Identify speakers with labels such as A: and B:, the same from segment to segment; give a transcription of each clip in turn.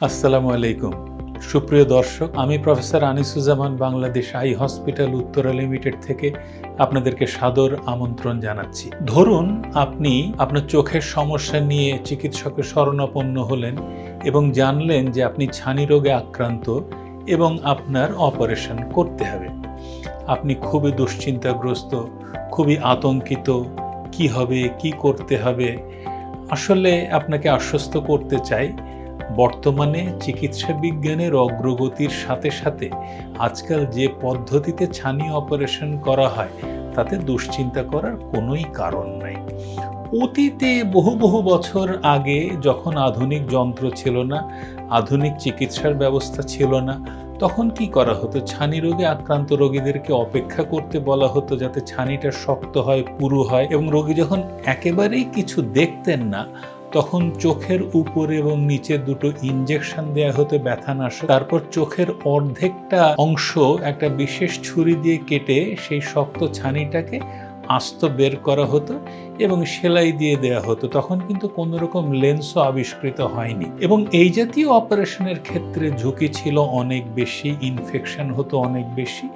A: আসসালামু আলাইকুম। সুপ্রিয় দর্শক, আমি professor Anisuzzaman Bangladesh eye hospital Uttara limited থেকে আপনাদেরকে সাদর আমন্ত্রণ জানাচ্ছি। ধরুন আপনি আপনার চোখের সমস্যা নিয়ে চিকিৎসকের শরণাপন্ন হলেন এবং জানলেন যে আপনি ছানি রোগে আক্রান্ত এবং আপনার অপারেশন করতে হবে। আপনি খুবই দুশ্চিন্তাগ্রস্ত, খুবই আতঙ্কিত, কি হবে, কি করতে হবে? আসলে আপনাকে আশ্বস্ত করতে চাই বর্তমানে চিকিৎসা বিজ্ঞানের অগ্রগতির সাথে সাথে আজকাল যে পদ্ধতিতে ছানি অপারেশন করা হয়, তাতে দুশ্চিন্তা করার কোনোই কারণ নাই। অতীতে বহু বহু বছর আগে যখন আধুনিক যন্ত্র ছিল না, আধুনিক চিকিৎসার ব্যবস্থা ছিল না, তখন কি করা হতো? ছানি রোগে আক্রান্ত রোগীদেরকে অপেক্ষা করতে বলা হতো যাতে ছানিটা শক্ত হয়, পুরু হয় এবং রোগী যখন একেবারেই কিছু দেখতেন না তখন চোখের উপরে এবং নিচে দুটো ইনজেকশন দেয়া ব্যথা ব্যথানাশক তারপর চোখের অর্ধেকটা অংশ একটা বিশেষ ছুরি দিয়ে কেটে সেই শক্ত ছানিটাকে আস্ত বের করা হতো এবং সেলাই দিয়ে দেয়া হতো। তখন কিন্তু কোনো রকম লেন্সও আবিষ্কৃত হয়নি। এবং এই জাতীয় অপারেশনের ক্ষেত্রে ঝুঁকি ছিল অনেক বেশি ইনফেকশন হতো অনেক বেশি।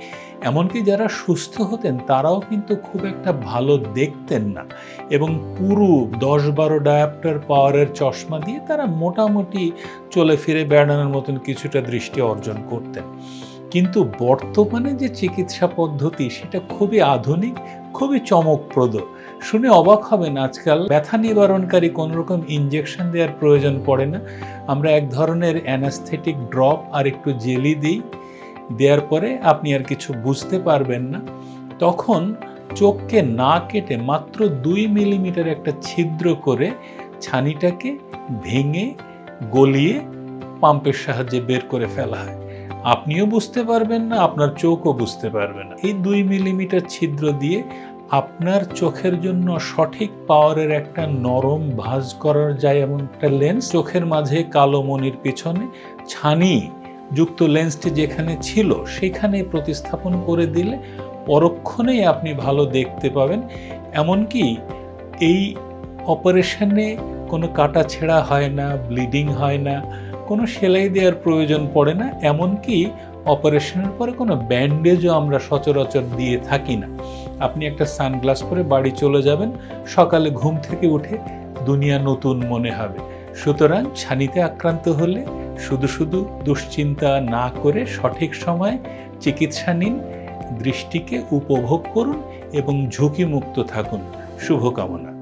A: এমনকি যারা সুস্থ হতেন, তারাও কিন্তু খুব একটা ভালো দেখতেন না। এবং পুরো দশ বারো ডায়াপ্টার পাওয়ারের চশমা দিয়ে তারা মোটামুটি চলে ফিরে বেড়ানোর মতন কিছুটা দৃষ্টি অর্জন করতেন। কিন্তু বর্তমানে যে চিকিৎসা পদ্ধতি, সেটা খুবই আধুনিক, খুবই চমকপ্রদ। শুনে অবাক হবেন, আজকাল ব্যথা নিবারণকারী কোনো রকম ইনজেকশন দেওয়ার প্রয়োজন পড়ে না। আমরা এক ধরনের অ্যানাস্থেটিক ড্রপ আর একটু জেলি দিই, দেওয়ার পরে আপনি আর কিছু বুঝতে পারবেন না। তখন চোখকে না কেটে মাত্র দুই মিলিমিটার একটা ছিদ্র করে ছানিটাকে ভেঙে, গলিয়ে পাম্পের সাহায্যে বের করে ফেলা হয়। আপনিও বুঝতে পারবেন না, আপনার চোখও বুঝতে পারবে না। এই দুই মিলিমিটার ছিদ্র দিয়ে আপনার চোখের জন্য সঠিক পাওয়ারের একটা নরম ভাঁজ করার যায় এমন একটা লেন্স। চোখের মাঝে কালো মনির পিছনে ছানি যুক্ত লেন্সটি যেখানে ছিল সেখানে প্রতিস্থাপন করে দিলে পরক্ষণেই আপনি ভালো দেখতে পাবেন। এমনকি এই অপারেশনে কোনো কাটা ছেঁড়া হয় না, ব্লিডিং হয় না কোনো সেলাই দেওয়ার প্রয়োজন পড়ে না, এমনকি অপারেশনের পরে কোনো ব্যান্ডেজও আমরা সচরাচর দিয়ে থাকি না। আপনি একটা সানগ্লাস পরে বাড়ি চলে যাবেন, সকালে ঘুম থেকে উঠে দুনিয়া নতুন মনে হবে। সুতরাং ছানিতে আক্রান্ত হলে শুধু শুধু দুশ্চিন্তা না করে সঠিক সময়ে চিকিৎসা নিন, দৃষ্টিকে উপভোগ করুন এবং ঝুঁকিমুক্ত থাকুন। শুভকামনা।